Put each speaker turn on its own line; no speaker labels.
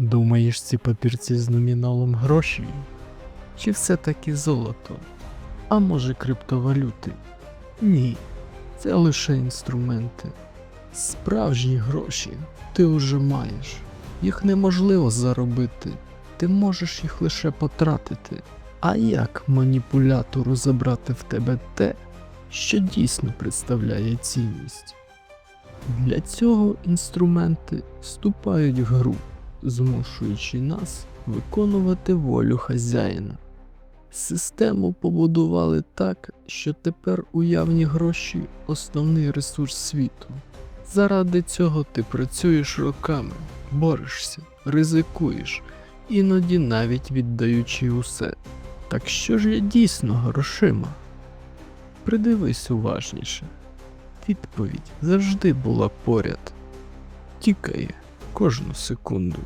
Думаєш, ці папірці з номіналом гроші? Чи все-таки золото? А може криптовалюти? Ні, це лише інструменти. Справжні гроші ти вже маєш. Їх неможливо заробити, ти можеш їх лише потратити. А як маніпулятору забрати в тебе те, що дійсно представляє цінність? Для цього інструменти вступають в гру, змушуючи нас виконувати волю хазяїна. Систему побудували так, що тепер уявні гроші основний ресурс світу. Заради цього ти працюєш роками, борешся, ризикуєш, іноді навіть віддаючи усе. Так що ж є дійсно грошима? Придивись уважніше. Відповідь завжди була поряд, тікає кожну секунду.